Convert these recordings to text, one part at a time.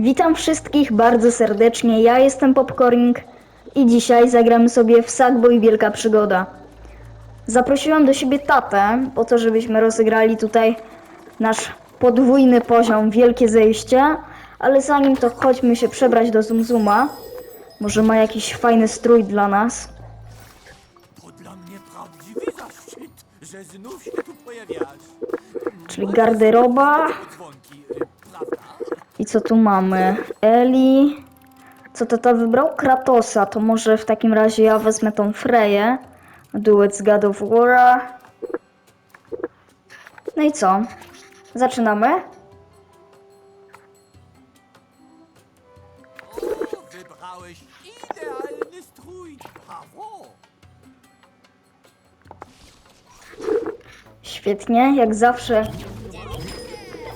Witam wszystkich bardzo serdecznie. Ja jestem Popcorning i dzisiaj zagramy sobie w Sackboy Wielka Przygoda. Zaprosiłam do siebie tatę po to, żebyśmy rozegrali tutaj nasz podwójny poziom Wielkie Zejście, ale zanim to chodźmy się przebrać do Zumzuma. Może ma jakiś fajny strój dla nas. To dla mnie prawdziwy zaszczyt, że znów się tu pojawiasz. Czyli garderoba. I co tu mamy? Eli. Co tata wybrał? Kratosa. To może w takim razie ja wezmę tą Freję. Duet z God of War. No i co? Zaczynamy? O, wybrałeś idealny strój. Brawo! Świetnie, jak zawsze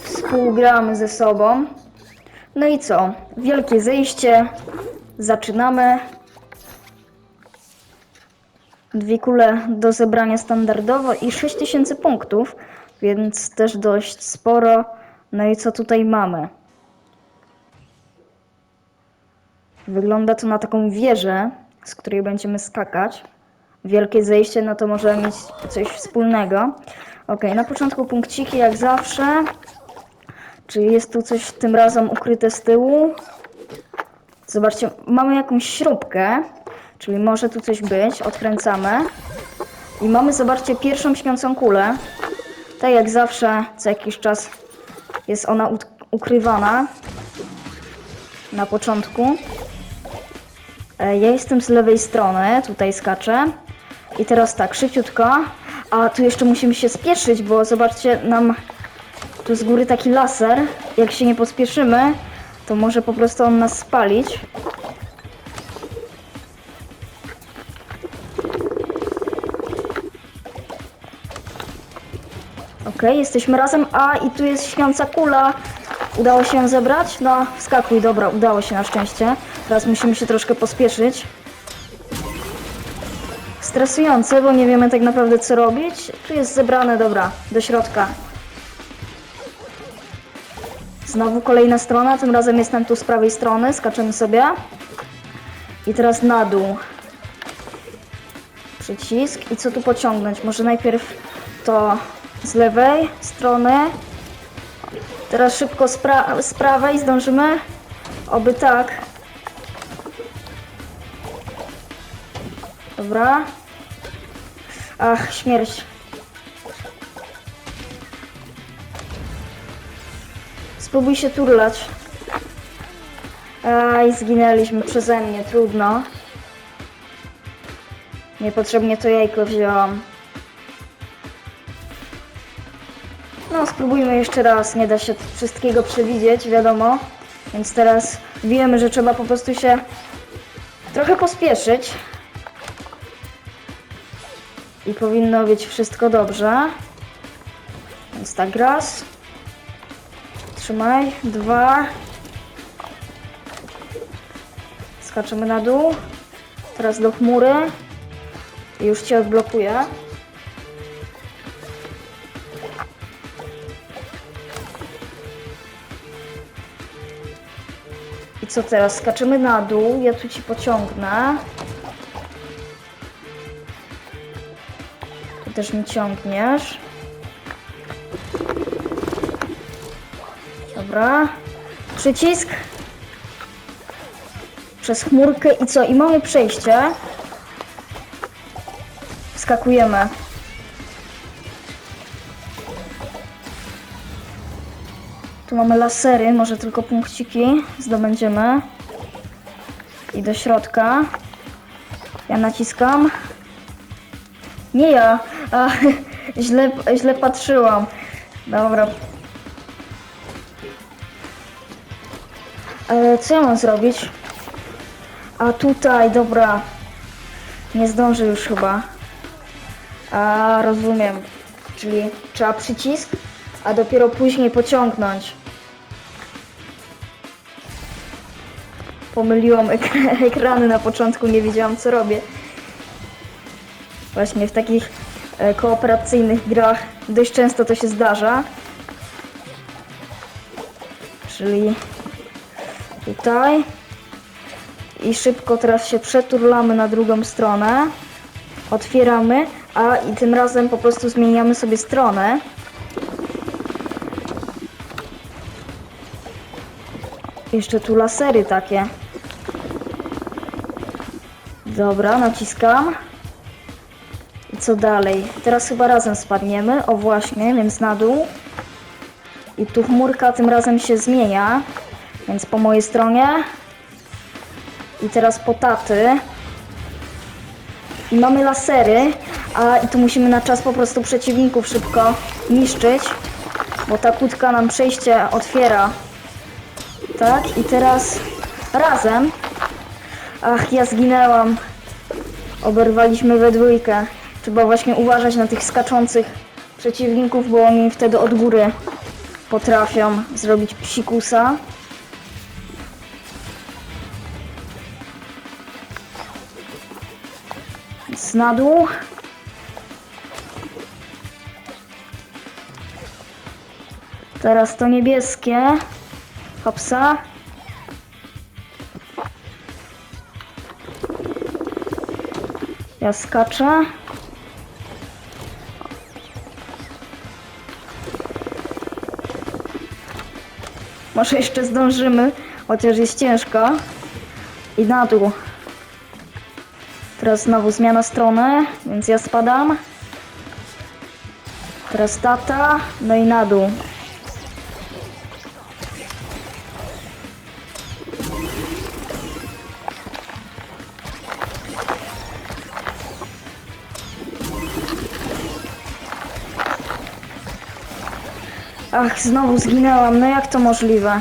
współgramy ze sobą. No i co? Wielkie zejście. Zaczynamy. Dwie kule do zebrania standardowo i 6000 punktów, więc też dość sporo. No i co tutaj mamy? Wygląda to na taką wieżę, z której będziemy skakać. Wielkie zejście, no to może mieć coś wspólnego. Ok, na początku punkciki jak zawsze. Czy jest tu coś tym razem ukryte z tyłu? Zobaczcie, mamy jakąś śrubkę, czyli może tu coś być. Odkręcamy. I mamy, zobaczcie, pierwszą śpiącą kulę. Tak jak zawsze, co jakiś czas jest ona ukrywana na początku. E, Ja jestem z lewej strony, tutaj skaczę. I teraz tak, szybciutko. A tu jeszcze musimy się spieszyć, bo zobaczcie, nam tu z góry taki laser. Jak się nie pospieszymy, to może po prostu on nas spalić. Okej, jesteśmy razem. A, i tu jest śpiąca kula. Udało się ją zebrać? No, wskakuj, dobra, udało się na szczęście. Teraz musimy się troszkę pospieszyć. Stresujące, bo nie wiemy tak naprawdę co robić. Tu jest zebrane, dobra, do środka. Znowu kolejna strona, tym razem jestem tu z prawej strony, skaczemy sobie. I teraz na dół. Przycisk. I co tu pociągnąć? Może najpierw to z lewej strony. Teraz szybko z, pra- z prawej zdążymy. Oby tak. Dobra. Ach, śmierć. Spróbuj się turlać. Aj, zginęliśmy przeze mnie, trudno. Niepotrzebnie to jajko wzięłam. No, spróbujmy jeszcze raz. Nie da się wszystkiego przewidzieć, wiadomo. Więc teraz wiemy, że trzeba po prostu się trochę pospieszyć. I powinno być wszystko dobrze. Więc tak, raz. Trzymaj. Dwa. Skaczemy na dół. Teraz do chmury. Już cię odblokuję. I co teraz? Skaczemy na dół. Ja tu ci pociągnę. Ty też mi ciągniesz. Dobra. Przycisk. Przez chmurkę i co? I mamy przejście. Skakujemy. Tu mamy lasery, może tylko punkciki zdobędziemy. I do środka. Ja naciskam. Nie ja. A, źle, źle patrzyłam. Dobra. E, co ja mam zrobić? A tutaj, dobra. Nie zdążę już chyba. A, rozumiem. Czyli trzeba przycisk, a dopiero później pociągnąć. Pomyliłam ek ekrany na początku, nie wiedziałam co robię. Właśnie w takich e, kooperacyjnych grach dość często to się zdarza. Czyli Tutaj. I szybko teraz się przeturlamy na drugą stronę. Otwieramy, a i tym razem po prostu zmieniamy sobie stronę. Jeszcze tu lasery takie. Dobra, naciskam. I co dalej? Teraz chyba razem spadniemy. O właśnie, więc na dół. I tu chmurka tym razem się zmienia. Więc po mojej stronie. I teraz po taty. I mamy lasery. A i tu musimy na czas po prostu przeciwników szybko niszczyć. Bo ta kłódka nam przejście otwiera. Tak, i teraz razem. Ach, ja zginęłam. Oberwaliśmy we dwójkę. Trzeba właśnie uważać na tych skaczących przeciwników, bo oni wtedy od góry potrafią zrobić psikusa. Na dół. Teraz to niebieskie. Hopsa. Ja skaczę. Może jeszcze zdążymy, chociaż jest ciężko. I na dół. Teraz znowu zmiana strony, więc ja spadam. Teraz tata, no i na dół. Ach, znowu zginęłam. No jak to możliwe?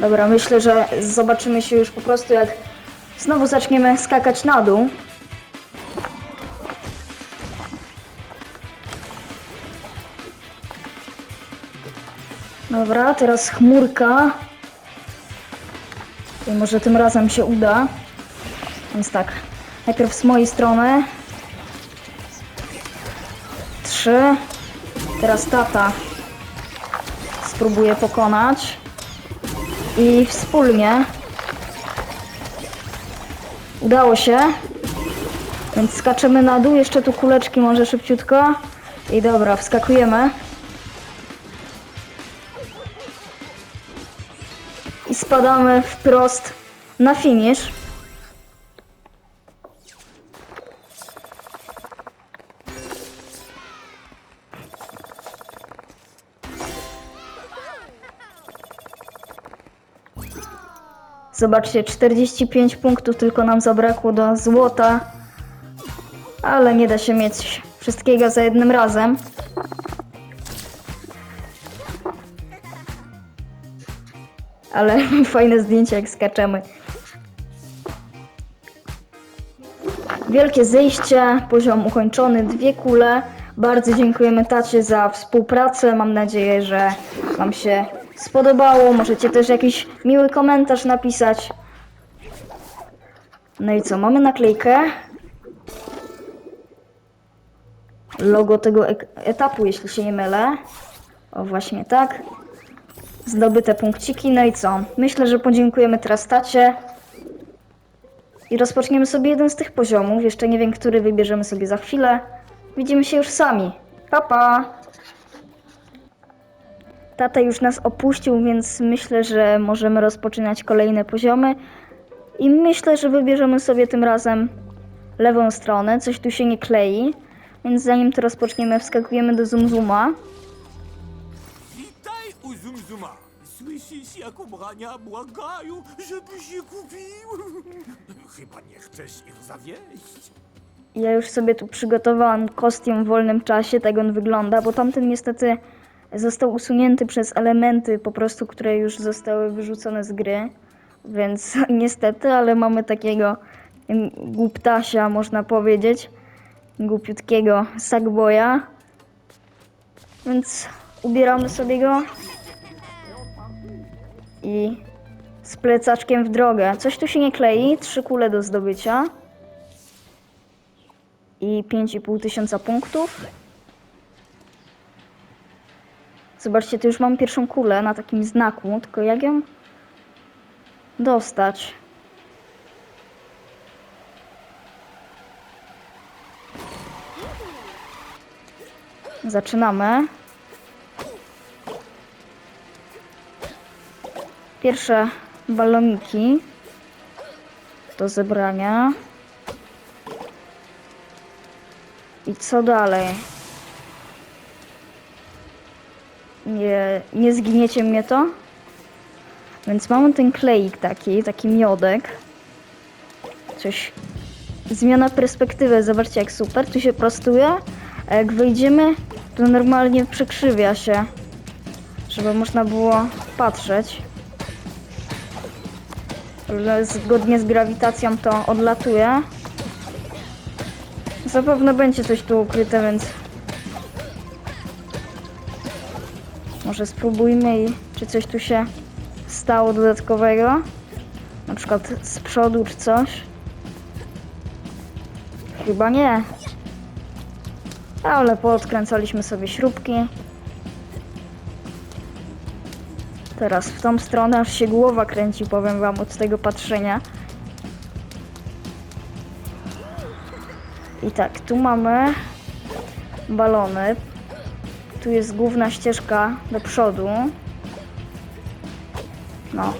Dobra, myślę, że zobaczymy się już po prostu jak znowu zaczniemy skakać na dół. Dobra, teraz chmurka. I może tym razem się uda. Więc tak, najpierw z mojej strony. Trzy. Teraz tata spróbuję pokonać. I wspólnie udało się. Więc skaczemy na dół. Jeszcze tu kuleczki może szybciutko. I dobra, wskakujemy. I spadamy wprost na finish. Zobaczcie, 45 punktów tylko nam zabrakło do złota. Ale nie da się mieć wszystkiego za jednym razem. Ale fajne zdjęcie jak skaczemy. Wielkie zejście, poziom ukończony, dwie kule. Bardzo dziękujemy tacie za współpracę. Mam nadzieję, że Wam się spodobało. Możecie też jakiś miły komentarz napisać. No i co, mamy naklejkę. Logo tego etapu, jeśli się nie mylę. O, właśnie tak. Zdobyte punkciki. No i co? Myślę, że podziękujemy teraz tacie. I rozpoczniemy sobie jeden z tych poziomów. Jeszcze nie wiem, który wybierzemy sobie za chwilę. Widzimy się już sami. Pa, pa! Tata już nas opuścił, więc myślę, że możemy rozpoczynać kolejne poziomy. I myślę, że wybierzemy sobie tym razem lewą stronę. Coś tu się nie klei. Więc zanim to rozpoczniemy, wskakujemy do Zoom Zooma. Witaj u Zumzuma. Słyszysz, jak ubrania błagają, żebyś je kupił? Chyba nie chcesz ich zawieść. Ja już sobie tu przygotowałam kostium w wolnym czasie, tak on wygląda, bo tamten niestety został usunięty przez elementy po prostu, które już zostały wyrzucone z gry. Więc niestety, ale mamy takiego głuptasia, można powiedzieć. Głupiutkiego sackboya. Więc ubieramy sobie go. I z plecaczkiem w drogę. Coś tu się nie klei, trzy kule do zdobycia i 5,5 tysiąca punktów. Zobaczcie, tu już mam pierwszą kulę na takim znaku, tylko jak ją dostać? Zaczynamy. Pierwsze baloniki do zebrania. I co dalej? Nie, nie zgniecie mnie to? Więc mamy ten kleik taki, taki miodek. Coś. Zmiana perspektywy, zobaczcie jak super. Tu się prostuje. A jak wejdziemy, to normalnie przekrzywia się. Żeby można było patrzeć. Zgodnie z grawitacją to odlatuje. Zapewne będzie coś tu ukryte, więc może spróbujmy czy coś tu się stało dodatkowego. Na przykład z przodu czy coś. Chyba nie. Ale poodkręcaliśmy sobie śrubki. Teraz w tą stronę aż się głowa kręci, powiem wam, od tego patrzenia. I tak, tu mamy balony. Tu jest główna ścieżka do przodu. No,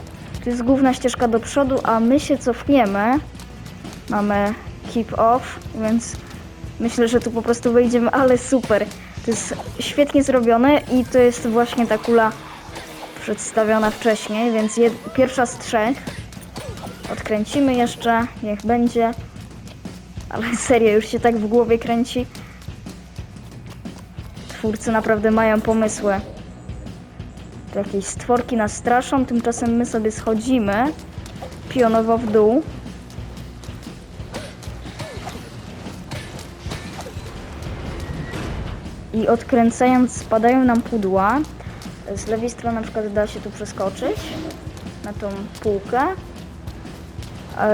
tu jest główna ścieżka do przodu, a my się cofniemy. Mamy keep off, więc myślę, że tu po prostu wejdziemy, ale super. To jest świetnie zrobione i to jest właśnie ta kula przedstawiona wcześniej, więc pierwsza z trzech. Odkręcimy jeszcze, niech będzie. Ale serio, już się tak w głowie kręci. Twórcy naprawdę mają pomysły. Tu jakieś stworki nas straszą, tymczasem my sobie schodzimy pionowo w dół. I odkręcając spadają nam pudła. Z lewej strony na przykład da się tu przeskoczyć na tą półkę.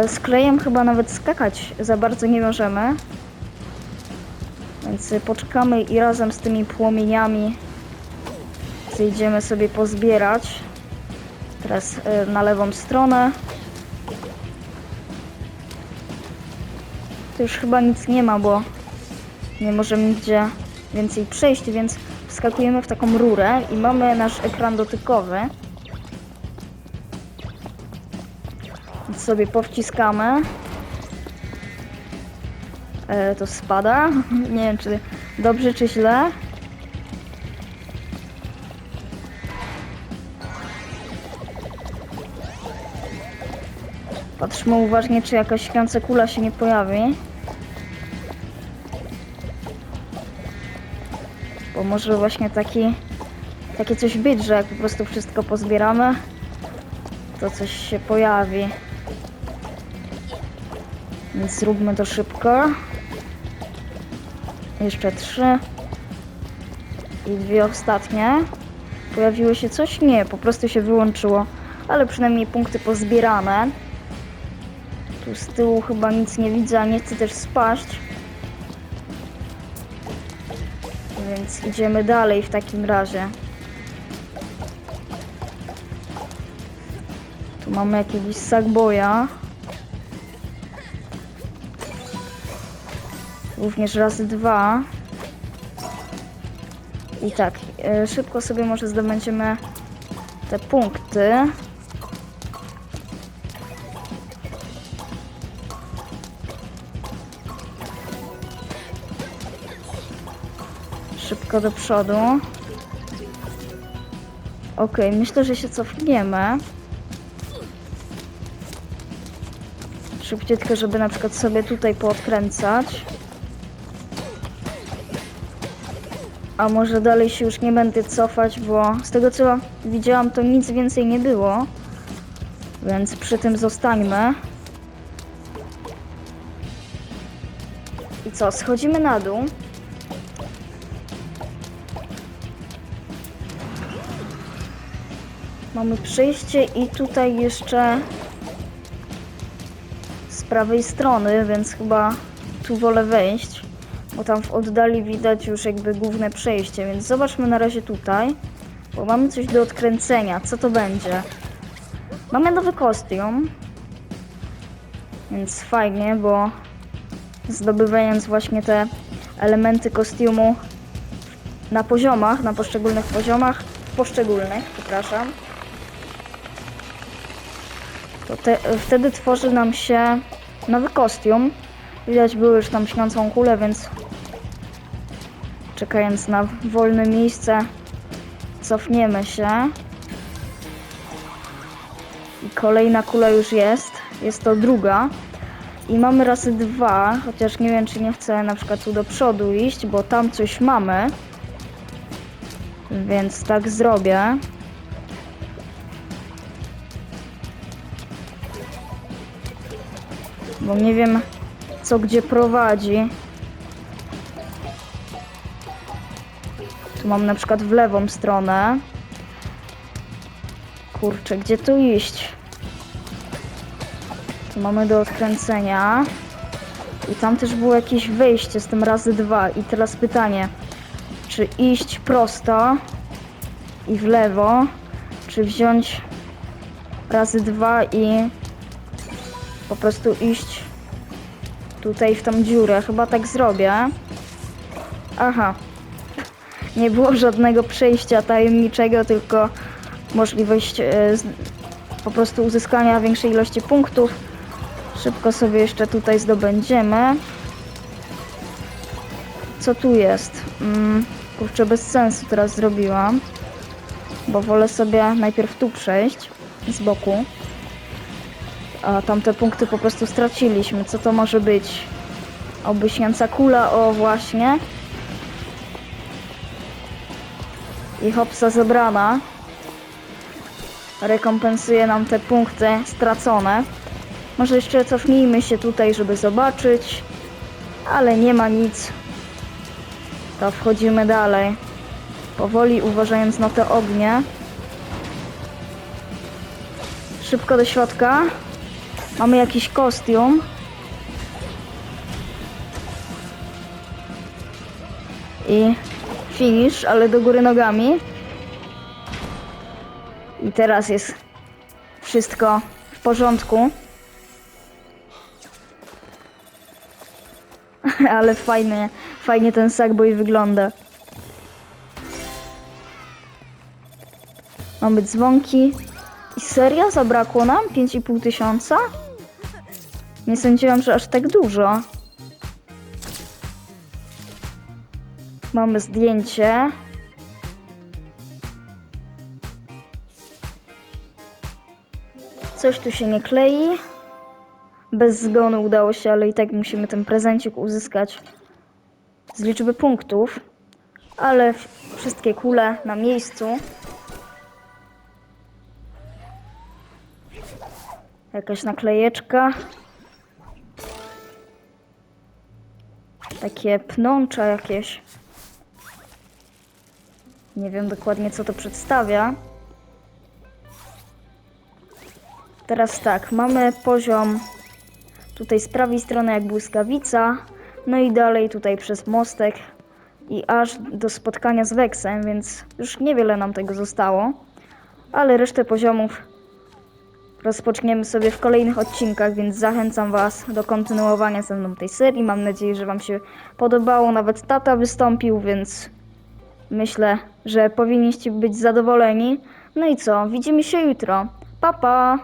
Z klejem chyba nawet skakać za bardzo nie możemy. Więc poczekamy i razem z tymi płomieniami zejdziemy sobie pozbierać. Teraz y, na lewą stronę. Tu już chyba nic nie ma, bo nie możemy nigdzie więcej przejść, więc wskakujemy w taką rurę i mamy nasz ekran dotykowy. Sobie powciskamy. E, to spada. Nie wiem, czy dobrze, czy źle. Patrzmy uważnie, czy jakaś śpiąca kula się nie pojawi. Bo może właśnie taki, takie coś być, że jak po prostu wszystko pozbieramy, to coś się pojawi. Więc zróbmy to szybko. Jeszcze trzy. I dwie ostatnie. Pojawiło się coś? Nie, po prostu się wyłączyło. Ale przynajmniej punkty pozbierane. Tu z tyłu chyba nic nie widzę, a nie chcę też spaść. Więc idziemy dalej w takim razie. Tu mamy jakiegoś sackboya. Również razy dwa. I tak, e, szybko sobie może zdobędziemy te punkty. Szybko do przodu. Ok, myślę, że się cofniemy. Szybciutko, żeby na przykład sobie tutaj poodkręcać. A może dalej się już nie będę cofać, bo z tego co widziałam, to nic więcej nie było. Więc przy tym zostańmy. I co, schodzimy na dół. Mamy przejście i tutaj jeszcze z prawej strony, więc chyba tu wolę wejść, bo tam w oddali widać już jakby główne przejście, więc zobaczmy na razie tutaj. Bo mamy coś do odkręcenia. Co to będzie? Mamy nowy kostium. Więc fajnie, bo zdobywając właśnie te elementy kostiumu na poziomach, na poszczególnych poziomach, poszczególnych, przepraszam, to te, wtedy tworzy nam się nowy kostium. Widać było już tam śniącą kulę, więc czekając na wolne miejsce cofniemy się. I kolejna kula już jest. Jest to druga. I mamy razy dwa, chociaż nie wiem, czy nie chcę na przykład tu do przodu iść, bo tam coś mamy. Więc tak zrobię. Bo nie wiem, co gdzie prowadzi. Mam na przykład w lewą stronę. Kurczę, gdzie tu iść? Tu mamy do odkręcenia. I tam też było jakieś wejście z tym razy dwa. I teraz pytanie, czy iść prosto i w lewo, czy wziąć razy dwa i po prostu iść tutaj w tą dziurę. Chyba tak zrobię. Aha. Nie było żadnego przejścia tajemniczego, tylko możliwość e, po prostu uzyskania większej ilości punktów. Szybko sobie jeszcze tutaj zdobędziemy. Co tu jest? Mm, kurczę, bez sensu teraz zrobiłam. Bo wolę sobie najpierw tu przejść z boku. A tamte punkty po prostu straciliśmy. Co to może być? Obyśniąca kula, o właśnie. I hopsa zebrana. Rekompensuje nam te punkty stracone. Może jeszcze cofnijmy się tutaj, żeby zobaczyć. Ale nie ma nic. To wchodzimy dalej. Powoli uważając na te ognie. Szybko do środka. Mamy jakiś kostium. I finish, ale do góry nogami. I teraz jest wszystko w porządku. ale fajnie, fajnie ten Sackboy wygląda. Mamy dzwonki. I serio? Zabrakło nam 5,5 tysiąca? Nie sądziłam, że aż tak dużo. Mamy zdjęcie. Coś tu się nie klei. Bez zgonu udało się, ale i tak musimy ten prezencik uzyskać z liczby punktów. Ale wszystkie kule na miejscu. Jakaś naklejeczka. Takie pnącza jakieś. Nie wiem dokładnie co to przedstawia. Teraz tak, mamy poziom tutaj z prawej strony jak błyskawica, no i dalej tutaj przez mostek i aż do spotkania z Wexem, więc już niewiele nam tego zostało, ale resztę poziomów rozpoczniemy sobie w kolejnych odcinkach, więc zachęcam Was do kontynuowania ze mną tej serii. Mam nadzieję, że Wam się podobało. Nawet tata wystąpił, więc myślę, że powinniście być zadowoleni. No i co? Widzimy się jutro. Pa pa!